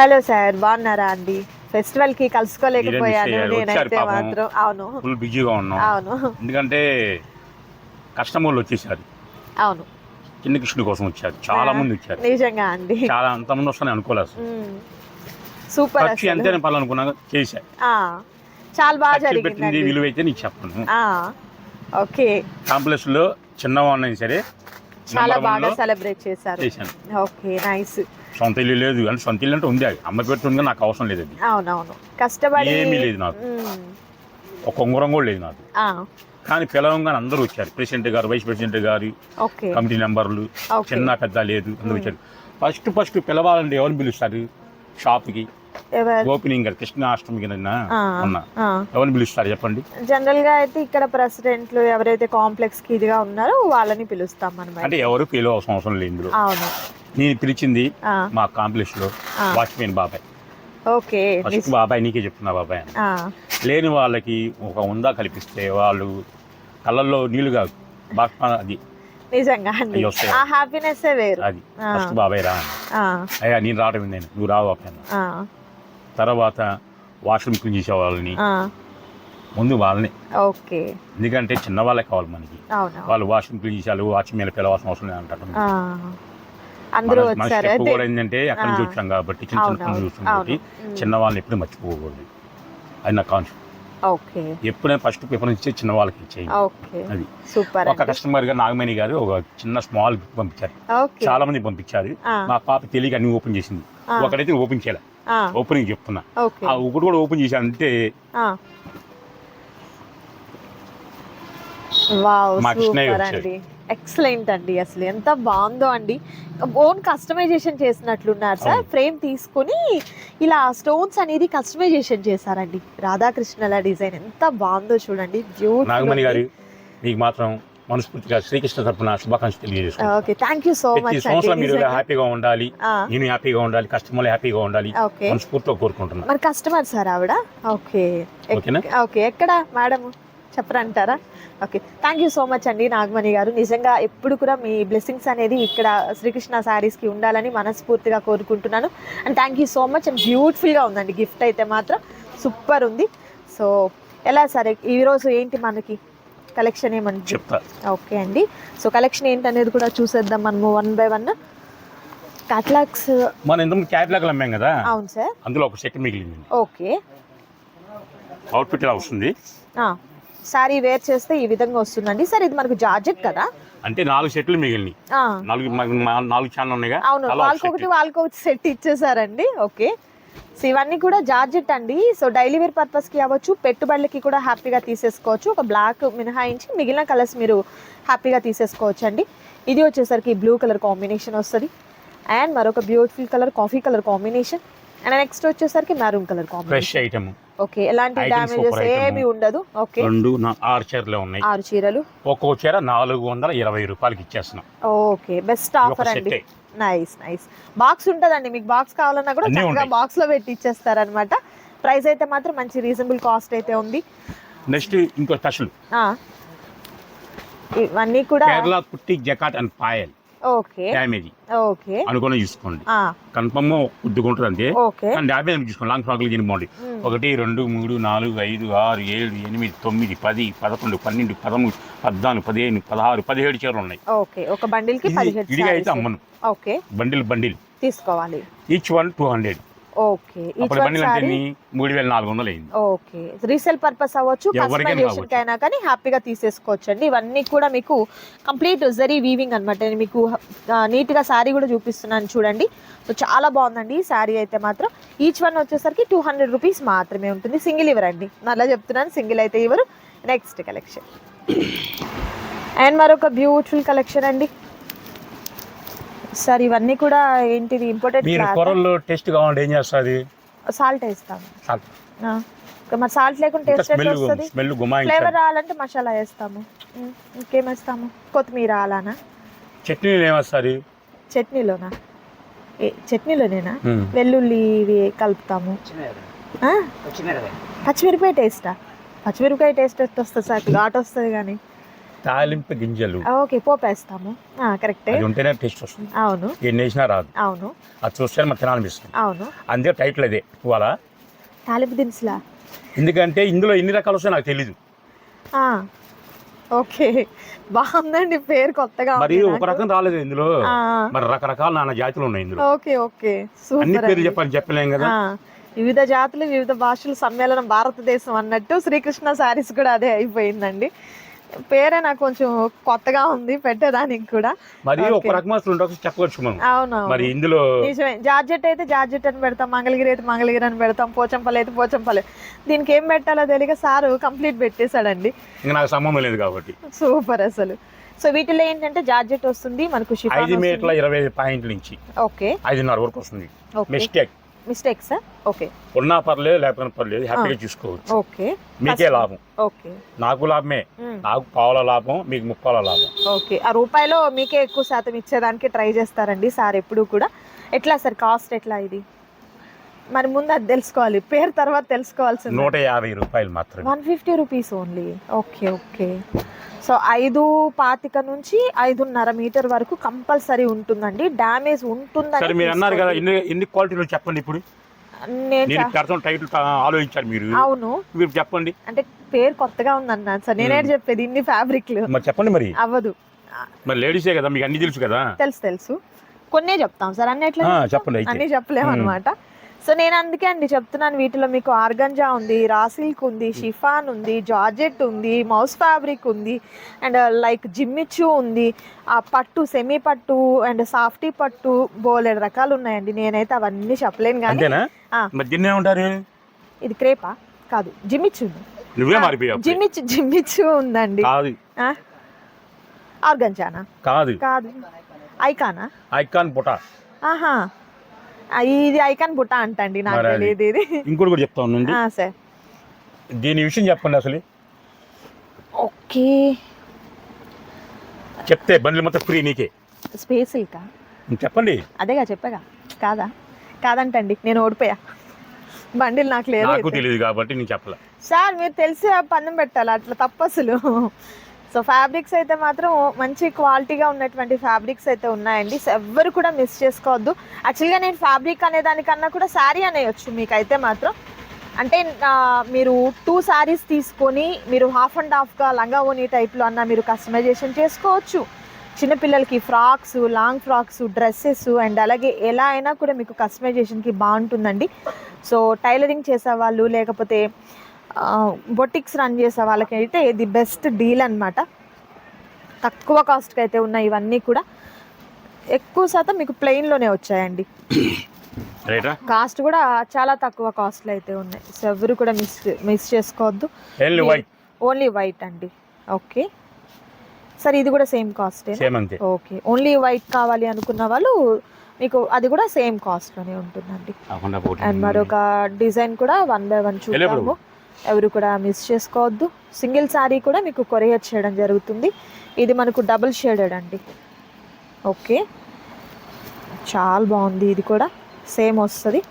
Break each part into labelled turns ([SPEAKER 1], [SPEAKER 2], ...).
[SPEAKER 1] Hello sir బాగున్నారా అండి? ఫెస్టివల్కి కలుసుకోలేకపోయాను. నేనైతే. మాత్రం అవును.
[SPEAKER 2] ఫుల్ బిజీగా ఉన్నాం.
[SPEAKER 1] అవును.
[SPEAKER 2] ఎందుకంటే కస్టమర్లు వచ్చేసారు.
[SPEAKER 1] అవును.
[SPEAKER 2] చిన్న కృష్ణుడి కోసం వచ్చారు. చాలా మంది వచ్చారు.
[SPEAKER 1] నిజంగా అండి.
[SPEAKER 2] చాలా అంతమంది వస్తారని అనుకోలేదు.
[SPEAKER 1] సూపర్
[SPEAKER 2] ఖర్చు. ఎంతైనా పర్వాలనుకున్నా చేశా
[SPEAKER 1] ఆ, చాలా బాగా జరిగిందండి.
[SPEAKER 2] విలువ అయితే నీకు చెప్పను.
[SPEAKER 1] ఓకే.
[SPEAKER 2] కాంప్లెక్స్లో చిన్నవాడినైనా సరే
[SPEAKER 1] చాలా బాగా సెలబ్రేట్ చేశారు. Okay nice.
[SPEAKER 2] సొంత ఇల్లు లేదు అంటే సొంత ఇల్లు అంటే ఉంది అది. అమ్మ పెట్టుంది నాకు అవసరం లేదు అది.
[SPEAKER 1] అవునవును. కష్టపడి
[SPEAKER 2] ఏమీ లేదు నాకు. ఒక ఉంగరం కూడా లేదు నాకు. కానీ పిలవంగానే అందరూ వచ్చారు. ప్రెసిడెంట్ గారు వైస్ ప్రెసిడెంట్ గారు కమిటీ మెంబర్లు చిన్న పెద్ద లేదు అందరూ వచ్చారు. ఫస్ట్ ఫస్ట్ పిలవాలంటే ఎవరిని పిలుస్తారు? షాప్కి?
[SPEAKER 1] ఎవరు?
[SPEAKER 2] ఓపెనింగ్ కదా కృష్ణాష్టమి కదా. ఎవరిని పిలుస్తారు చెప్పండి?
[SPEAKER 1] జనరల్గా అయితే ఇక్కడ ప్రెసిడెంట్లు ఎవరైతే కాంప్లెక్స్కి ఇదిగా ఉన్నారో వాళ్ళని పిలుస్తాం మనం
[SPEAKER 2] అంటే ఎవరు పిలవలసిన అవసరం లేదు
[SPEAKER 1] అవును.
[SPEAKER 2] నేను పిలిచింది మా
[SPEAKER 1] కాంప్లెక్స్లో.
[SPEAKER 2] వాచ్మెన్ బాబాయ్.
[SPEAKER 1] ఓకే
[SPEAKER 2] ఫస్ట్ బాబాయ్ నీకే చెప్తున్నా బాబాయ్ లేని వాళ్ళకి ఒక ఉందా కల్పిస్తే వాళ్ళు కళ్ళల్లో నీళ్ళు కాదు అది.
[SPEAKER 1] నిజంగా అండి.
[SPEAKER 2] అయ్యి వస్తాయి.
[SPEAKER 1] ఆ హ్యాపీనెస్ వేరు.
[SPEAKER 2] అది.
[SPEAKER 1] ఆ.
[SPEAKER 2] ఫస్ట్ బాబాయ్ రా అయ్యా నేను రావడం నేను నువ్వు రావు తర్వాత వాష్రూమ్ క్లీన్ చేసే వాళ్ళని. ముందు వాళ్ళని.
[SPEAKER 1] ఓకే.
[SPEAKER 2] ఎందుకంటే చిన్న వాళ్ళే కావాలి మనకి. వాళ్ళు వాష్రూమ్ క్లీన్ చేసేవాళ్ళు వాచ్మెన్ పిలవాల్సిన అవసరం లేదు అంటారు.
[SPEAKER 1] ఆ, అందరూ వచ్చారు.
[SPEAKER 2] కూడా ఏంటంటే అక్కడి. వచ్చాం కాబట్టి చిన్న చిన్న పనులు కాబట్టి. చిన్న వాళ్ళని ఎప్పుడు మర్చిపోకూడదు. అది నా కాన్సెప్ట్.
[SPEAKER 1] ఓకే.
[SPEAKER 2] ఎప్పుడైనా ఫస్ట్ ప్రిఫరెన్స్ ఇచ్చే చిన్న వాళ్ళకి ఇచ్చేయి
[SPEAKER 1] ఓకే.
[SPEAKER 2] అది.
[SPEAKER 1] సూపర్
[SPEAKER 2] ఒక కస్టమర్గా నాగమణి గారు ఒక చిన్న స్మాల్ పంపించారు. చాలా మంది పంపించారు. మా పాప తెలియక అన్ని ఓపెన్ చేసింది. ఒకడైతే ఓపెన్ చేయలే. ఓపెనింగ్ చెప్తున్నా. ఆ ఒకటి కూడా ఓపెన్ చేశానంటే మా కృష్ణయ్య వచ్చాడు.
[SPEAKER 1] ఎక్సలెంట్ అండి. అసలు ఎంత బాగుందో అండి. ఓన్ కస్టమైజేషన్ చేసినట్లున్నారు సార్. ఫ్రేమ్ తీసుకొని ఇలా స్టోన్స్ అనేది కస్టమైజేషన్ చేశారండి. రాధాకృష్ణల డిజైన్ ఎంత బాగుందో చూడండి.
[SPEAKER 2] నాగమణి గారు మీకు మాత్రం మనస్ఫూర్తిగా శ్రీకృష్ణ తరపున శుభాకాంక్షలు
[SPEAKER 1] యూ సో మచ్
[SPEAKER 2] సంవత్సరం మీరు హ్యాపీగా ఉండాలి నేను హ్యాపీగా ఉండాలి కస్టమర్లు హ్యాపీగా ఉండాలి మనస్ఫూర్తిగా కోరుకుంటున్నా
[SPEAKER 1] మరి కస్టమర్ సార్ ఆవిడ? ఓకే
[SPEAKER 2] ఓకేనా?
[SPEAKER 1] ఓకే ఎక్కడ? Madam చెప్పరంటారా? Okay thank you so much అండి నాగమణి గారు. నిజంగా ఎప్పుడు కూడా మీ బ్లెస్సింగ్స్ అనేది ఇక్కడ శ్రీకృష్ణ శారీస్కి ఉండాలని మనస్ఫూర్తిగా కోరుకుంటున్నాను. And thank you so much and బ్యూటిఫుల్గా ఉందండి. గిఫ్ట్ అయితే మాత్రం సూపర్ ఉంది. సో ఎలా సరే ఈరోజు ఏంటి మనకి కలెక్షన్ ఏమండి?
[SPEAKER 2] చెప్తా.
[SPEAKER 1] ఓకే అండి. సో కలెక్షన్ ఏంటనేది కూడా చూసేద్దాం మనము వన్ బై వన్ క్యాట్లాగ్స్
[SPEAKER 2] మనం ఇంతకుముందు క్యాట్లాగ్లు అమ్మాం కదా?
[SPEAKER 1] అవును సార్.
[SPEAKER 2] అందులో ఒక సెట్ మిగిలింది.
[SPEAKER 1] ఓకే
[SPEAKER 2] అవుట్ఫిట్ ఇలా వస్తుంది.
[SPEAKER 1] సారీ వేర్ చేస్తే ఈ విధంగా వస్తుందండి. సార్ ఇది మనకు జార్జెట్ కదా?
[SPEAKER 2] అంటే నాలుగు సెట్లు మిగిలినాయి.
[SPEAKER 1] ఆ,
[SPEAKER 2] నాలుగు ఛానల్ ఉన్నాయిగా.
[SPEAKER 1] అవును
[SPEAKER 2] అలా ఒక
[SPEAKER 1] వాళ్ళకొకటి. వాళ్ళకొకటి సెట్ ఇచ్చేసారండి. ఓకే. సో ఇవన్నీ కూడా జార్జెట్ అండి. సో డైలీ వేర్ పర్పస్కి అవ్వచ్చు పెట్టుబడులకి కూడా హ్యాపీగా తీసేసుకోవచ్చు. ఒక బ్లాక్ మినహాయించి మిగిలిన కలర్స్ మీరు హ్యాపీగా తీసేసుకోవచ్చు అండి ఇది వచ్చేసరికి బ్లూ కలర్ కాంబినేషన్ వస్తుంది. అండ్ మరొక beautiful colour coffee colour combination. And next వచ్చేసరికి maroon colour
[SPEAKER 2] fresh
[SPEAKER 1] combination
[SPEAKER 2] item.
[SPEAKER 1] Okay. ఎలాంటి డ్యామేజెస్. ఏమీ ఉండదు. ఓకే.
[SPEAKER 2] రెండు ఆరు చీరలు ఉన్నాయి.
[SPEAKER 1] ఆరు చీరలు.
[SPEAKER 2] ఒక్కో చీర నాలుగు వందల ఇరవై రూపాయలకి ఇచ్చేస్తున్నాం.
[SPEAKER 1] ఓకే. బెస్ట్ ఆఫర్ అండి. నైస్ నైస్ బాక్స్ ఉంటుందండి. మీకు బాక్స్ కావాలన్నా కూడా చక్కగా. బాక్స్లో పెట్టి ఇచ్చేస్తారనమాట ప్రైస్ అయితే మాత్రం మంచి రీజనబుల్ కాస్ట్ అయితే ఉంది.
[SPEAKER 2] నెక్స్ట్ ఇంకో
[SPEAKER 1] ఆ. ఇవన్నీ కూడా
[SPEAKER 2] కేరళ కుట్టి జకాట్ అండ్ పాయల్.
[SPEAKER 1] ఓకే.
[SPEAKER 2] డ్యామేజ్.
[SPEAKER 1] ఓకే.
[SPEAKER 2] చూసుకోండి కన్ఫర్మ్ కొద్దిగుంటుంది అంతే కానీ డ్యామేజ్ చూసుకోండి లాంగ్ ఫ్రాక్లు దీని బాగుంది. ఒకటి రెండు మూడు నాలుగు ఐదు ఆరు ఏడు ఎనిమిది తొమ్మిది పది పదకొండు పన్నెండు పదమూడు పద్నాలుగు పదిహేను పదహారు పదిహేడు చీరలు ఉన్నాయి.
[SPEAKER 1] ఓకే. ఒక
[SPEAKER 2] బండిల్కి అయితే. అమ్మను.
[SPEAKER 1] ఓకే.
[SPEAKER 2] Bundle bundle.
[SPEAKER 1] తీసుకోవాలి.
[SPEAKER 2] Each one two hundred
[SPEAKER 1] okay.
[SPEAKER 2] అప్పుడు బండిల్ అంటే
[SPEAKER 1] సారీ
[SPEAKER 2] మూడు వేల నాలుగు వందలు అయింది.
[SPEAKER 1] ఓకే. రీసేల్ పర్పస్ అవ్వచ్చు కస్టమైజేషన్
[SPEAKER 2] కావచ్చు.
[SPEAKER 1] కైనా హ్యాపీగా తీసేసుకోవచ్చు అండి ఇవన్నీ కూడా మీకు కంప్లీట్ జరీ వీవింగ్ అనమాట నేను మీకు నీట్గా శారీ కూడా చూపిస్తున్నాను చూడండి. సో చాలా బాగుందండి ఈ శారీ అయితే మాత్రం. ఈచ్ వన్ వచ్చేసరికి టూ హండ్రెడ్ రూపీస్ మాత్రమే ఉంటుంది. సింగిల్ ఇవర్ అండి? మళ్ళీ చెప్తున్నాను. సింగిల్ అయితే ఇవ్వరు. నెక్స్ట్ కలెక్షన్ అండ్ మరొక బ్యూటిఫుల్ కలెక్షన్ అండి. సార్ ఇవన్నీ కూడా ఏంటిది ఇంపోర్టెడ్
[SPEAKER 2] మీరు కూరల్లో టేస్ట్ కావాలంటే ఏం చేస్తుంది
[SPEAKER 1] సాల్ట్ వేస్తాము. ఆ. ఇంకా మరి సాల్ట్ లేకుండా టేస్ట్ ఎట్లా వస్తుంది?
[SPEAKER 2] స్మెల్
[SPEAKER 1] ఫ్లేవర్ రావాలంటే మసాలా వేస్తాము. ఇంకేం వేస్తాము? కొత్తిమీర అలానా
[SPEAKER 2] చట్నీలు ఏమొస్తుంది
[SPEAKER 1] చట్నీలోనా? ఏ చట్నీలోనేనా? వెల్లుల్లి ఇవి కలుపుతాము. ఆ? పచ్చిమిరపకాయ. టేస్టా పచ్చిమిరపకాయ టేస్ట్ వస్తుంది సార్? ఘాట్ వస్తుంది కానీ.
[SPEAKER 2] తాలింపు గింజలు.
[SPEAKER 1] ఓకే పోపు వేస్తాము ఆ, కరెక్టే.
[SPEAKER 2] అది ఉంటేనే టేస్ట్ వస్తుంది.
[SPEAKER 1] అవును.
[SPEAKER 2] ఎన్ని వేసినా రాదు.
[SPEAKER 1] అవును.
[SPEAKER 2] అది చూస్తే మనకు తినాలనిపిస్తుంది
[SPEAKER 1] అవును.
[SPEAKER 2] అందుకే టైటిల్ అదే ఇవాళ
[SPEAKER 1] తాలింపు దినుసులా?
[SPEAKER 2] ఎందుకంటే ఇందులో ఎన్ని రకాలు వస్తాయో నాకు తెలీదు.
[SPEAKER 1] ఓకే. బాగుందండి పేరు కొత్తగా
[SPEAKER 2] మరి ఒక. రకం రాలేదు ఇందులో. మరి రకరకాల నాన్న జాతులు ఉన్నాయి ఇందులో.
[SPEAKER 1] Okay okay.
[SPEAKER 2] అన్ని పేర్లు. చెప్పాలి చెప్పలేం కదా?
[SPEAKER 1] వివిధ జాతులు వివిధ భాషల సమ్మేళనం భారతదేశం అన్నట్టు శ్రీకృష్ణ శారీస్ కూడా అదే అయిపోయిందండి. పేరే నాకు కొంచెం కొత్తగా ఉంది పెట్టేదానికి కూడా.
[SPEAKER 2] మరి ఒక. రకం అసలు చెప్పవచ్చు మనం
[SPEAKER 1] అవును
[SPEAKER 2] మరి ఇందులో
[SPEAKER 1] నిజమే. జార్జెట్ అయితే జార్జెట్ అని పెడతాం మంగళగిరి అయితే మంగళగిరి అని పెడతాం పోచంపల్లి అయితే పోచంపల్లి. దీనికి ఏం పెట్టాలో తెలియక సారు కంప్లీట్ పెట్టేశాడండి.
[SPEAKER 2] ఇంకా నాకు సంబంధం లేదు కాబట్టి.
[SPEAKER 1] సూపర్ అసలు. సో వీటిలో ఏంటంటే జార్జెట్ వస్తుంది మనకు
[SPEAKER 2] ఐదు మీటర్ల. ఇరవై ఐదు పాయింట్ల నుంచి
[SPEAKER 1] ఓకే.
[SPEAKER 2] ఐదున్నర వరకు వస్తుంది. మిస్టేక్.
[SPEAKER 1] Mistake sir okay.
[SPEAKER 2] ఉన్నా పర్లేదు లేకపోయినా పర్లేదు హ్యాపీగా చూసుకోవచ్చు.
[SPEAKER 1] ఓకే.
[SPEAKER 2] మీకే లాభం.
[SPEAKER 1] ఓకే.
[SPEAKER 2] నాకు లాభమే. నాకు పావుల లాభం మీకు ముప్పాల లాభం.
[SPEAKER 1] ఓకే. ఆ రూపాయిలో మీకే ఎక్కువ శాతం ఇచ్చేదానికి ట్రై చేస్తారండి సార్ ఎప్పుడు కూడా. ఎట్లా సార్ కాస్ట్ ఎట్లా ఇది? మరి ముందు అది తెలుసుకోవాలి. పేరు తర్వాత తెలుసుకోవాల్సింది.
[SPEAKER 2] నూట యాభై రూపాయలు మాత్రమే.
[SPEAKER 1] One fifty rupees only. Okay okay. So ఐదు పాతిక నుంచి ఐదున్నర మీటర్ వరకు కంపల్సరీ ఉంటుందండి. డ్యామేజ్ ఉంటుందని
[SPEAKER 2] మీరు అన్నారు కదా. ఎన్ని ఎన్ని క్వాలిటీలు చెప్పండి ఇప్పుడు?
[SPEAKER 1] నేను
[SPEAKER 2] నేను
[SPEAKER 1] చా-
[SPEAKER 2] టైటిల్ ఆలోచించారు మీరు.
[SPEAKER 1] అవును.
[SPEAKER 2] మీరు చెప్పండి.
[SPEAKER 1] అంటే పేరు కొత్తగా ఉందన్నాను సార్ నేనే
[SPEAKER 2] మ్మ్.
[SPEAKER 1] చెప్పేది ఇన్ని ఫ్యాబ్రిక్లు.
[SPEAKER 2] మరి చెప్పండి మరి.
[SPEAKER 1] అవ్వదు.
[SPEAKER 2] మరి లేడీసే కదా మీకు అన్ని తెలుసు కదా?
[SPEAKER 1] తెలుసు తెలుసు. కొన్నే చెప్తాం సార్ అన్ని ఎట్లా
[SPEAKER 2] ఆ,
[SPEAKER 1] చెప్తాం?
[SPEAKER 2] చెప్పండి అయితే.
[SPEAKER 1] అన్ని చెప్పలేము అనమాట సో నేను అందుకే అండి చెప్తున్నాను వీటిలో మీకు ఆర్గంజా ఉంది రాసిల్క్ ఉంది షిఫాన్ ఉంది జార్జెట్ ఉంది మౌస్ ఫ్యాబ్రిక్ ఉంది అండ్ లైక్ జిమ్మిచ్చు ఉంది ఆ పట్టు సెమీ పట్టు అండ్ సాఫ్టీ పట్టు బోలెడు రకాలు ఉన్నాయండి. నేనైతే అవన్నీ చెప్పలేను కానీ ఇది క్రేపా? కాదు జిమ్మిచ్చు ఉంది.
[SPEAKER 2] నువ్వే మారిపోయావు
[SPEAKER 1] జిమ్మిచ్చు జిమ్మిచ్చు ఉందండి.
[SPEAKER 2] కాదు?
[SPEAKER 1] ఆర్గంజానా?
[SPEAKER 2] కాదు.
[SPEAKER 1] కాదు. ఐకానా?
[SPEAKER 2] ఐకాన్ పుట
[SPEAKER 1] ఆహా. ఇది ఐకాన్ బుట్ట అంటండి నాకు
[SPEAKER 2] మరి అది.
[SPEAKER 1] తెలియదు ఇది.
[SPEAKER 2] ఇంకోటి కూడా చెప్తా ఉండండి.
[SPEAKER 1] ఆ, సార్.
[SPEAKER 2] దీని విషయం చెప్పండి అసలు.
[SPEAKER 1] ఓకే.
[SPEAKER 2] చెప్తే బండ్లు మొత్తం ఫ్రీ నీకే.
[SPEAKER 1] స్పేస్ ఇక
[SPEAKER 2] చెప్పండి.
[SPEAKER 1] అదేగా చెప్పగా. కాదా? కాదంటండి నేను ఓడిపోయా. బండిల్ నాకు లేదు
[SPEAKER 2] నాకు
[SPEAKER 1] అయితే.
[SPEAKER 2] తెలియదు కాబట్టి నేను చెప్పలే.
[SPEAKER 1] సార్ మీరు తెలిసి ఆ పన్నం పెట్టాలి? అట్లా తప్పు అసలు. సో ఫ్యాబ్రిక్స్ అయితే మాత్రం మంచి క్వాలిటీగా ఉన్నటువంటి ఫ్యాబ్రిక్స్ అయితే ఉన్నాయండి. సో ఎవ్వరు కూడా మిస్ చేసుకోవద్దు. యాక్చువల్గా నేను ఫ్యాబ్రిక్ అనే దానికన్నా కూడా శారీ అనేయచ్చు మీకైతే మాత్రం. అంటే మీరు టూ శారీస్ తీసుకొని మీరు హాఫ్ అండ్ హాఫ్గా లంగా ఓని టైప్లో అన్న మీరు కస్టమైజేషన్ చేసుకోవచ్చు. చిన్నపిల్లలకి frocks long frocks dresses and అలాగే ఎలా అయినా కూడా మీకు కస్టమైజేషన్కి బాగుంటుందండి. సో టైలరింగ్ చేసేవాళ్ళు లేకపోతే బొటిక్స్ రన్ చేసే వాళ్ళకి అయితే ఇది బెస్ట్ డీల్ అన్నమాట. తక్కువ కాస్ట్కి అయితే ఉన్నాయి ఇవన్నీ కూడా. ఎక్కువ శాతం మీకు ప్లెయిన్లోనే వచ్చాయండి. కాస్ట్ కూడా చాలా తక్కువ కాస్ట్లో అయితే ఉన్నాయి. సో ఎవరు కూడా మిస్ మిస్ చేసుకోవద్దు. ఓన్లీ వైట్ అండి. ఓకే సరే ఇది కూడా same cost okay only white కావాలి అనుకున్న వాళ్ళు మీకు అది కూడా సేమ్ కాస్ట్లోనే ఉంటుందండి. అండ్ మరొక డిజైన్ కూడా వన్ బై వన్ చూద్దాము. ఎవరు కూడా మిస్ చేసుకోవద్దు. సింగిల్ శారీ కూడా మీకు కొరియర్ చేయడం జరుగుతుంది. ఇది మనకు డబుల్ షేడెడ్ అండి. ఓకే. చాలా బాగుంది ఇది కూడా. సేమ్ వస్తుంది.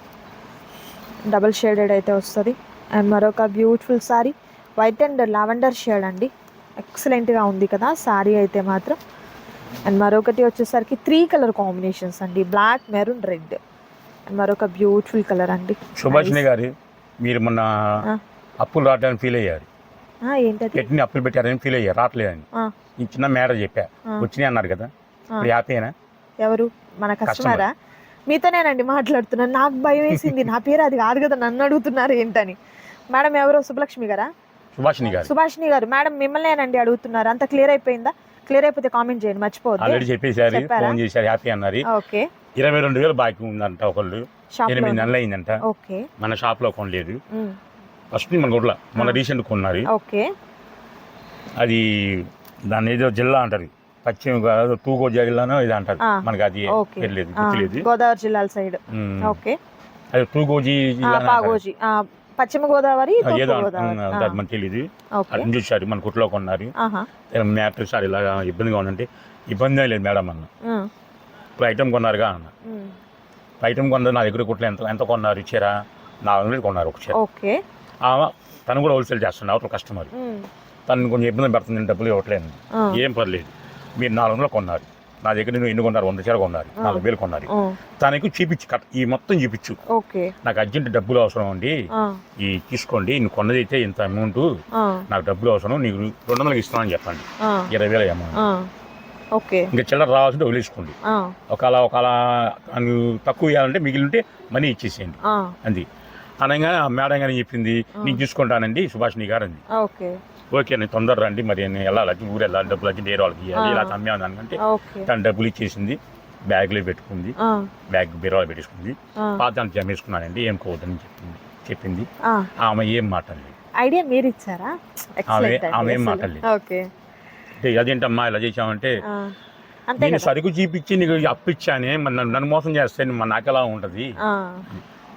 [SPEAKER 1] డబుల్ షేడెడ్ అయితే వస్తుంది. అండ్ మరొక beautiful sari white and lavender shade అండి. ఎక్సలెంట్గా ఉంది కదా శారీ అయితే మాత్రం. అండ్ మరొకటి వచ్చేసరికి త్రీ కలర్ కాంబినేషన్స్ అండి. Black maroon red. అండ్ మరొక బ్యూటిఫుల్ కలర్ అండి.
[SPEAKER 2] సుభాషిణి గారు మీరు మొన్న. అప్పులు రావడానికి ఫీల్ అయ్యారు. పెట్టిన అప్పులు పెట్టారని ఫీల్ అయ్యారు. రావట్లేదని ఈ చిన్న మేడ చెప్పా. వచ్చినాయి అన్నారు కదా. ఇప్పుడు హ్యాపీనా
[SPEAKER 1] ఎవరు? మన కస్టమరా? మీతోనేనండి మాట్లాడుతున్నాను. నాకు భయం వేసింది. నా పేరు అది కాదు కదా. నన్ను అడుగుతున్నారు ఏంటని. మేడం ఎవరో? సుబ్బలక్ష్మి గారా?
[SPEAKER 2] సుభాషిణి గారు.
[SPEAKER 1] సుభాషిణి గారు. మేడం మిమ్మల్నేనండి అడుగుతున్నారు. అంత క్లియర్ అయిపోయిందా? క్లియర్ అయిపోతే కామెంట్ చేయండి. మర్చిపోవద్దు.
[SPEAKER 2] ఆల్రెడీ చెప్పేశారు? ఫోన్ చేశారు. హ్యాపీ అన్నారు.
[SPEAKER 1] ఓకే.
[SPEAKER 2] ఇరవై రెండు వేలు బాకీ ఉందంట ఒకళ్ళు. ఎనిమిది నెలలు అయిందంట.
[SPEAKER 1] ఓకే.
[SPEAKER 2] మన షాప్లో కొనలేదు. ఫస్ట్ మన గుడ్ల మన. రీసెంట్ కొన్నారు.
[SPEAKER 1] ఓకే.
[SPEAKER 2] అది దాన్ని ఏదో జిల్లా అంటారు. పశ్చిమ గోదావరి తూగో జిల్లానో ఇది అంటారు. మనకి అది. తెలియదు గుర్తులేదు.
[SPEAKER 1] గోదావరి జిల్లాల సైడ్. ఓకే.
[SPEAKER 2] అది తూగోజీ జిల్లా.
[SPEAKER 1] పాగోజీ. పశ్చిమ గోదావరి
[SPEAKER 2] ఏదో అది మనకి తెలియదు అటు చూసారు మన కుట్లో కొన్నారు. మ్యాటర్ సార్ ఇలా ఇబ్బందిగా ఉందంటే ఇబ్బంది లేదు మేడం అన్న. ఇప్పుడు ఐటమ్ కొన్నారుగా అన్న. ఐటమ్ కొన్నది నా దగ్గర కుట్లు ఎంత ఎంత కొన్నారు ఇచ్చారా? నాలుగు కొన్నారు ఒక చీర.
[SPEAKER 1] ఓకే.
[SPEAKER 2] ఆమె తను కూడా హోల్సేల్ చేస్తుంది అవతల కస్టమర్. తను కొంచెం ఇబ్బంది పెడుతుంది నేను డబ్బులు ఇవ్వట్లేదు ఏం పర్లేదు. మీరు నాలుగు వందలు కొన్నారు. నా దగ్గర నువ్వు ఎన్ని కొన్నారు వంద చీర కొన్నారు. నాలుగు వేలు కొన్నారు. తనకి చూపించు కట్ ఈ మొత్తం చూపించు. నాకు అర్జెంట్ డబ్బులు అవసరం అండి. ఈ తీసుకోండి నువ్వు కొన్నది అయితే ఇంత అమౌంట్ నాకు డబ్బులు అవసరం నీకు రెండు వందలకి ఇస్తానని చెప్పండి. ఇరవై వేల అమౌంట్.
[SPEAKER 1] ఓకే.
[SPEAKER 2] ఇంకా చిల్లర రావాల్సింటే వదిలేసుకోండి. ఒకవేళ ఒకవేళ నువ్వు తక్కువ ఇవ్వాలంటే మిగిలింటే మనీ ఇచ్చేసేయండి. అంది. అనగా మేడం గారు చెప్పింది నేను చూసుకుంటానండి సుభాషిణి గారు అంది
[SPEAKER 1] ఓకే.
[SPEAKER 2] నేను తొందర రండి మరి నేను వెళ్ళాలి ఊరు వెళ్ళాలి డబ్బులు అర్జెంట్ వేరే వాళ్ళకి ఇవ్వాలి. ఇలా అమ్మాను అనుకంటే తను డబ్బులు ఇచ్చేసింది బ్యాగ్లో పెట్టుకుంది బ్యాగ్ బీరువాలో పెట్టేసుకుంది. పాత జమేసుకున్నానండి ఏం కోవద్దని చెప్పింది చెప్పింది. ఆమె ఏం మాట్లాడలేదు
[SPEAKER 1] ఐడియా మీరు ఇచ్చారా?
[SPEAKER 2] ఆమె- ఆమె ఏం. మాట్లాడలేదు.
[SPEAKER 1] ఓకే.
[SPEAKER 2] అంటే అదేంటమ్మా ఇలా చేసామంటే నేను సరుకు చూపించి నీకు అప్పు ఇచ్చానే మరి నన్ను మోసం చేస్తే మరి నాకు ఎలా ఉంటుంది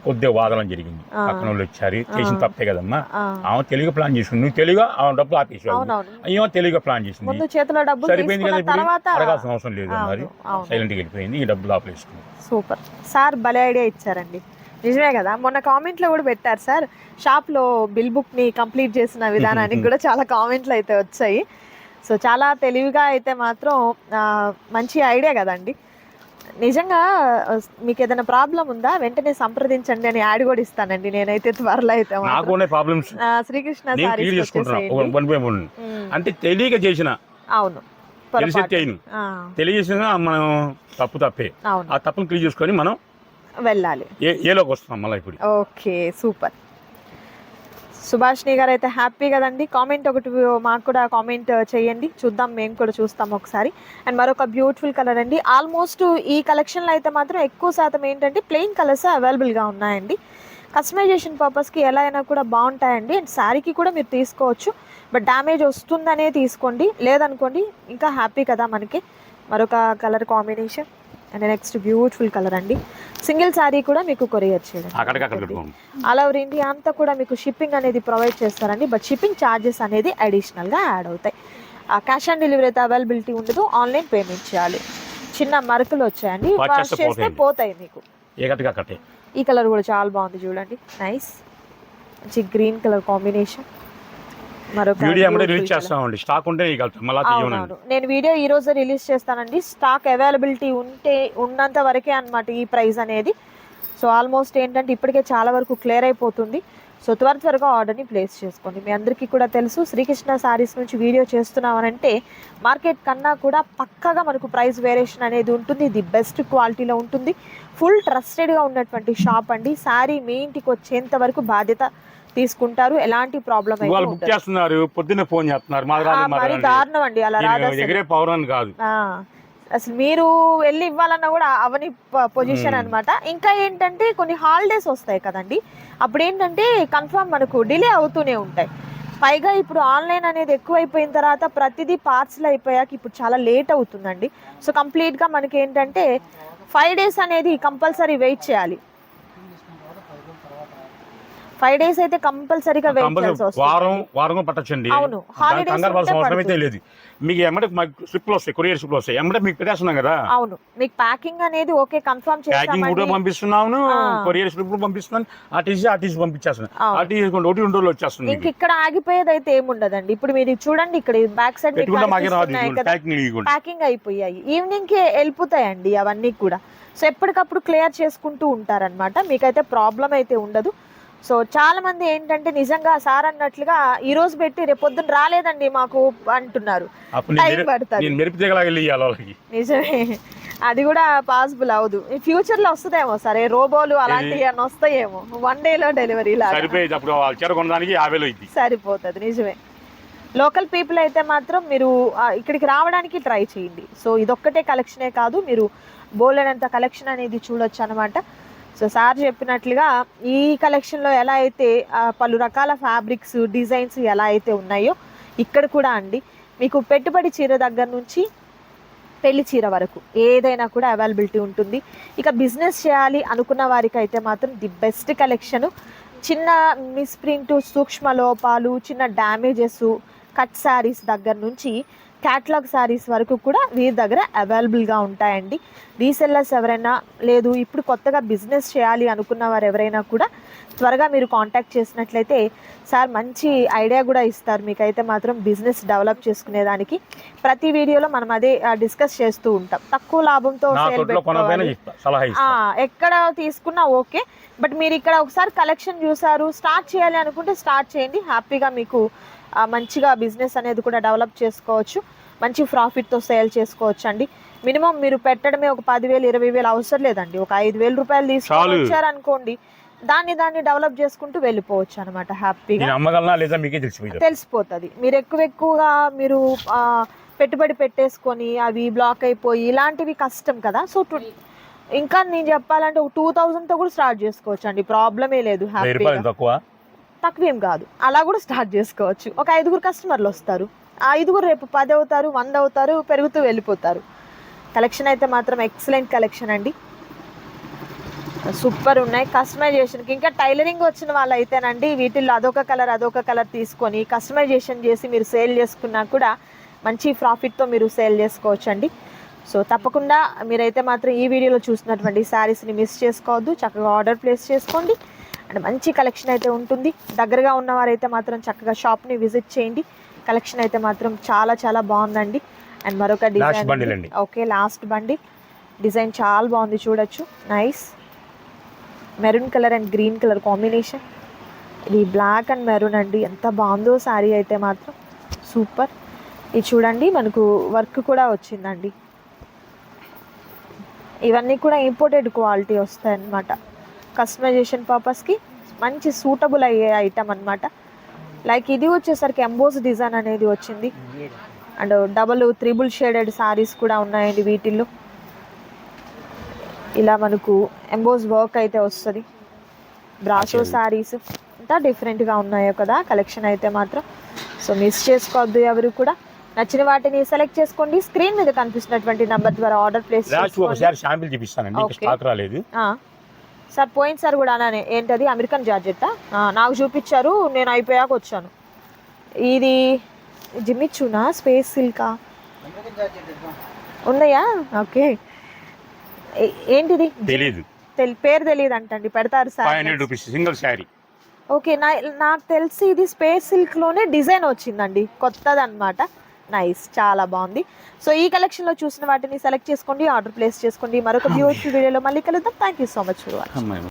[SPEAKER 2] కొద్దిగా వాదన జరిగింది. పక్కన వాళ్ళు వచ్చారు. చేసిన. తప్పే కదమ్మా. ఆమె తెలుగు ప్లాన్ చేసుకుంది నువ్వు తెలుగు ఆమె డబ్బులు ఆపేసావు ఏమో తెలుగు ప్లాన్ చేసింది.
[SPEAKER 1] ముందు చేతిలో డబ్బులు
[SPEAKER 2] సరిపోయింది కదా అడగాల్సిన అవసరం లేదు మరి. సైలెంట్గా వెళ్ళిపోయింది. ఈ డబ్బులు ఆపేసుకుంది.
[SPEAKER 1] సూపర్. సార్ భలే ఐడియా ఇచ్చారండి. నిజమే కదా? మొన్న కామెంట్లో కూడా పెట్టారు సార్. షాప్లో బిల్ బుక్ని కంప్లీట్ చేసిన విధానానికి కూడా చాలా కామెంట్లు అయితే వచ్చాయి. సో చాలా తెలివిగా అయితే మాత్రం మంచి ఐడియా కదండి. నిజంగా మీకు ఏదైనా ప్రాబ్లం ఉందా? వెంటనే సంప్రదించండి అని యాడ్ కూడా ఇస్తానండి నేనైతే త్వరలో అయితే.
[SPEAKER 2] నాకు ప్రాబ్లమ్స్
[SPEAKER 1] శ్రీకృష్ణ
[SPEAKER 2] అంటే తెలియక చేసిన
[SPEAKER 1] అవును.
[SPEAKER 2] తెలిసి. చేయను. తెలియజేసిన మనం తప్పు తప్పే. ఆ తప్పును క్లియర్ చేసుకొని మనం
[SPEAKER 1] వెళ్ళాలి.
[SPEAKER 2] ఏ ఏలోకి వస్తున్నాం మళ్ళీ ఇప్పుడు.
[SPEAKER 1] Okay super. సుభాష్ని గారు అయితే హ్యాపీ కదండి. కామెంట్ ఒకటి మాకు కూడా కామెంట్ చేయండి. చూద్దాం మేము కూడా చూస్తాం ఒకసారి. అండ్ మరొక బ్యూటిఫుల్ కలర్ అండి. ఆల్మోస్ట్ ఈ కలెక్షన్లో అయితే మాత్రం ఎక్కువ శాతం ఏంటంటే ప్లెయిన్ కలర్స్ అవైలబుల్గా ఉన్నాయండి. కస్టమైజేషన్ పర్పస్కి ఎలా అయినా కూడా బాగుంటాయండి. అండ్ శారీకి కూడా మీరు తీసుకోవచ్చు. బట్ డ్యామేజ్ వస్తుందనే తీసుకోండి. లేదనుకోండి ఇంకా హ్యాపీ కదా మనకి. మరొక colour combination. And next beautiful colour అండి. సింగిల్ శారీ కూడా మీకు కొరియర్ చేయడం ఆల్ ఓవర్ ఇండియా అంతా కూడా మీకు షిప్పింగ్ అనేది ప్రొవైడ్ చేస్తారండి. బట్ షిప్పింగ్ ఛార్జెస్ అనేది అడిషనల్గా యాడ్ అవుతాయి. క్యాష్ ఆన్ డెలివరీ అయితే అవైలబిలిటీ ఉండదు. ఆన్లైన్ పేమెంట్ చేయాలి. చిన్న మరకలు వచ్చాయండి.
[SPEAKER 2] వాచ్
[SPEAKER 1] వాష్
[SPEAKER 2] చేస్తే.
[SPEAKER 1] పోతాయి మీకు. ఈ కలర్ కూడా చాలా బాగుంది చూడండి. నైస్ మంచి green colour combination
[SPEAKER 2] video release. చేస్తామండి. స్టాక్ ఉంటే మళ్ళీ
[SPEAKER 1] నేను వీడియో ఈ రోజు రిలీజ్ చేస్తానండి. స్టాక్ అవైలబిలిటీ ఉంటే ఉన్నంత వరకే అన్నమాట ఈ ప్రైస్ అనేది. సో ఆల్మోస్ట్ ఏంటంటే ఇప్పటికే చాలా వరకు క్లియర్ అయిపోతుంది. సో త్వర త్వరగా ఆర్డర్ని ప్లేస్ చేసుకోండి. మీ అందరికీ కూడా తెలుసు శ్రీకృష్ణ సారీస్ నుంచి వీడియో చేస్తున్నామనంటే మార్కెట్ కన్నా కూడా పక్కగా మనకు ప్రైస్ వేరియేషన్ అనేది ఉంటుంది. ఇది బెస్ట్ క్వాలిటీలో ఉంటుంది. ఫుల్ ట్రస్టెడ్గా ఉన్నటువంటి షాప్ అండి. సారీ మీ ఇంటికి వచ్చేంత వరకు బాధ్యత తీసుకుంటారు ఎలాంటి ప్రాబ్లం
[SPEAKER 2] వాళ్ళు బుక్. చేస్తున్నారు పొద్దున్నే ఫోన్ చేస్తున్నారు
[SPEAKER 1] మరి. దారుణం అండి అలా.
[SPEAKER 2] ఎగిరే కాదు
[SPEAKER 1] అసలు మీరు వెళ్ళి ఇవ్వాలన్నా కూడా అవని పొజిషన్. అన్నమాట ఇంకా ఏంటంటే కొన్ని హాలిడేస్ వస్తాయి కదండి అప్పుడు ఏంటంటే కన్ఫర్మ్ మనకు డిలే అవుతూనే ఉంటాయి పైగా ఇప్పుడు ఆన్లైన్ అనేది ఎక్కువైపోయిన తర్వాత ప్రతిదీ పార్సల్ అయిపోయాక ఇప్పుడు చాలా లేట్ అవుతుందండి సో కంప్లీట్గా మనకి ఏంటంటే ఫైవ్ డేస్ అనేది కంపల్సరీ వెయిట్ చేయాలి ఫైవ్ డేస్ అయితే కంపల్సరీగా
[SPEAKER 2] వారం వారం పట్టచ్చండి.
[SPEAKER 1] అవును.
[SPEAKER 2] కంగారు పడాల్సిన అవసరం అయితే. లేదు మీకు ఎమ్మటే మాకు స్లిప్లు వస్తాయి కొరియర్ స్లిప్లు వస్తాయి. ఎమ్మటే మీకు పెట్టేస్తున్నాం కదా.
[SPEAKER 1] అవును. మీకు ప్యాకింగ్ అనేది ఓకే కన్ఫర్మ్
[SPEAKER 2] ప్యాకింగ్ కూడా పంపిస్తున్నాను. కొరియర్ స్లిప్ పంపిస్తున్నాను ఆర్టీసీ ఆర్టీసీ పంపించేస్తున్నాను. ఆర్టీసీ ఒకటి రెండు రోజులు వచ్చేస్తుంది
[SPEAKER 1] ఇంక ఇక్కడ ఆగిపోయేది అయితే ఏముండదండి. ఇప్పుడు మీరు చూడండి ఇక్కడ బ్యాక్ సైడ్
[SPEAKER 2] ప్యాకింగ్
[SPEAKER 1] అయిపోయాయి. ఈవినింగ్కి వెళ్ళిపోతాయండి అవన్నీ కూడా. సో ఎప్పటికప్పుడు క్లియర్ చేసుకుంటూ ఉంటారనమాట మీకైతే ప్రాబ్లం అయితే ఉండదు. సో చాలా మంది ఏంటంటే నిజంగా సార్ అన్నట్లుగా ఈ రోజు పెట్టి రేపు పొద్దున్న రాలేదండి మాకు అంటున్నారు. టైం పడుతుంది నిజమే. అది కూడా పాసిబుల్ అవదు ఫ్యూచర్లో వస్తుందేమో సరే రోబోలు అలాంటివి అని వస్తాయేమో. వన్ డే లో డెలివరీ సరిపోతుంది నిజమే. లోకల్ పీపుల్ అయితే మాత్రం మీరు ఇక్కడికి రావడానికి ట్రై చేయండి. సో ఇదొక్కటే కలెక్షనే కాదు మీరు బోలెనంత కలెక్షన్ అనేది చూడొచ్చు అనమాట సో సార్ చెప్పినట్లుగా ఈ కలెక్షన్లో ఎలా అయితే పలు రకాల ఫ్యాబ్రిక్స్ డిజైన్స్ ఎలా అయితే ఉన్నాయో ఇక్కడ కూడా అండి. మీకు పెట్టుబడి చీర దగ్గర నుంచి పెళ్ళి చీర వరకు ఏదైనా కూడా అవైలబిలిటీ ఉంటుంది. ఇక బిజినెస్ చేయాలి అనుకున్న వారికి అయితే మాత్రం ది బెస్ట్ కలెక్షన్ చిన్న మిస్ప్రింట్ సూక్ష్మ లోపాలు చిన్న డ్యామేజెస్ కట్ శారీస్ దగ్గర నుంచి క్యాట్లాగ్ శారీస్ వరకు కూడా వీరి దగ్గర అవైలబుల్గా ఉంటాయండి. రీసెల్లర్స్ ఎవరైనా లేదు ఇప్పుడు కొత్తగా బిజినెస్ చేయాలి అనుకున్న వారు ఎవరైనా కూడా త్వరగా మీరు కాంటాక్ట్ చేసినట్లయితే సార్ మంచి ఐడియా కూడా ఇస్తారు. మీకైతే మాత్రం బిజినెస్ డెవలప్ చేసుకునేదానికి ప్రతి వీడియోలో మనం అదే డిస్కస్ చేస్తూ ఉంటాం. తక్కువ లాభంతో ఎక్కడ తీసుకున్నా ఓకే బట్ మీరు ఇక్కడ ఒకసారి కలెక్షన్ చూసారు స్టార్ట్ చేయాలి అనుకుంటే స్టార్ట్ చేయండి. హ్యాపీగా మీకు మంచిగా బిజినెస్ అనేది కూడా డెవలప్ చేసుకోవచ్చు. మంచి ప్రాఫిట్తో సేల్ చేసుకోవచ్చు అండి. మినిమం మీరు పెట్టడమే ఒక పదివేలు ఇరవై వేలు అవసరం లేదండి. ఒక ఐదు వేల రూపాయలు తీసుకొని. వచ్చారనుకోండి దాన్ని దాన్ని డెవలప్ చేసుకుంటూ వెళ్ళిపోవచ్చు అనమాట హ్యాపీగా. తెలిసిపోతుంది. మీరు ఎక్కువ ఎక్కువగా మీరు పెట్టుబడి పెట్టేసుకొని అవి బ్లాక్ అయిపోయి ఇలాంటివి కష్టం కదా. సో ఇంకా నేను చెప్పాలంటే ఒక టూ థౌజండ్తో కూడా స్టార్ట్ చేసుకోవచ్చు అండి ప్రాబ్లమే లేదు హ్యాపీగా.
[SPEAKER 2] తక్కువ.
[SPEAKER 1] తక్కువేం కాదు. అలా కూడా స్టార్ట్ చేసుకోవచ్చు. ఒక ఐదుగురు కస్టమర్లు వస్తారు. ఆ ఐదుగురు రేపు పది అవుతారు వంద అవుతారు పెరుగుతూ వెళ్ళిపోతారు. కలెక్షన్ అయితే మాత్రం ఎక్సలెంట్ కలెక్షన్ అండి. సూపర్ ఉన్నాయి. కస్టమైజేషన్కి ఇంకా టైలరింగ్ వచ్చిన వాళ్ళు అయితేనండి వీటిల్లో అదొక కలర్ అదొక కలర్ తీసుకొని కస్టమైజేషన్ చేసి మీరు సేల్ చేసుకున్నా కూడా మంచి ప్రాఫిట్తో మీరు సేల్ చేసుకోవచ్చు అండి సో తప్పకుండా మీరైతే మాత్రం ఈ వీడియోలో చూసినటువంటి శారీస్ని మిస్ చేసుకోవద్దు. చక్కగా ఆర్డర్ ప్లేస్ చేసుకోండి. అండ్ మంచి కలెక్షన్ అయితే ఉంటుంది. దగ్గరగా ఉన్నవారైతే మాత్రం చక్కగా షాప్ని విజిట్ చేయండి. కలెక్షన్ అయితే మాత్రం చాలా చాలా బాగుందండి. అండ్ మరొక డిజైన్. ఓకే లాస్ట్ బండి. డిజైన్ చాలా బాగుంది చూడొచ్చు. Nice maroon colour and green colour combination ఇది బ్లాక్ అండ్ మెరూన్ అండి. ఎంత బాగుందో శారీ అయితే మాత్రం సూపర్. ఇది చూడండి మనకు వర్క్ కూడా వచ్చిందండి. ఇవన్నీ కూడా ఇంపోర్టెడ్ క్వాలిటీ వస్తాయి అన్నమాట కస్టమైజేషన్ పర్పస్కి మంచి సూటబుల్ అయ్యే ఐటమ్ అన్నమాట. లైక్ ఇది వచ్చేసరికి ఎంబోస్ డిజైన్ అనేది వచ్చింది. And double triple shaded saris కూడా ఉన్నాయండి వీటిల్లో. ఇలా మనకు ఎంబోస్ వర్క్ అయితే వస్తుంది. బ్రాసో సారీస్ అంతా డిఫరెంట్గా ఉన్నాయో కదా కలెక్షన్ అయితే మాత్రం. సో మిస్ చేసుకోవద్దు ఎవరు కూడా. నచ్చిన వాటిని సెలెక్ట్ చేసుకోండి. స్క్రీన్ మీద కనిపిస్తున్నటువంటి నంబర్ ద్వారా ఆర్డర్ ప్లేస్
[SPEAKER 2] ఒకసారి చూపిస్తానండి. స్టాక్ రాలేదు.
[SPEAKER 1] సార్ పోయింది సార్ కూడా అలానే ఏంటది? అమెరికన్ జార్జెట్టా? ఆ, నాకు చూపించారు నేను అయిపోయాక వచ్చాను. ఇది జిమ్మిచ్చునా స్పేస్ సిల్కా? ఉన్నాయా? ఓకే. ఏంటిది?
[SPEAKER 2] తెలీదు.
[SPEAKER 1] తెల్ పేరు తెలియదు అంటండి పెడతారు sir.
[SPEAKER 2] Rupees single sari.
[SPEAKER 1] Okay నా నాకు తెలిసి ఇది స్పేస్ సిల్క్లోనే డిజైన్ వచ్చిందండి కొత్తది అనమాట నైస్ చాలా బాగుంది. సో ఈ కలెక్షన్లో చూసిన వాటిని సెలెక్ట్ చేసుకోండి ఆర్డర్ ప్లేస్ చేసుకోండి. మరొక బ్యూటిఫుల్ వీడియోలో మళ్ళీ కలుద్దాం. Thank you so much for watching
[SPEAKER 2] అమ్మాయి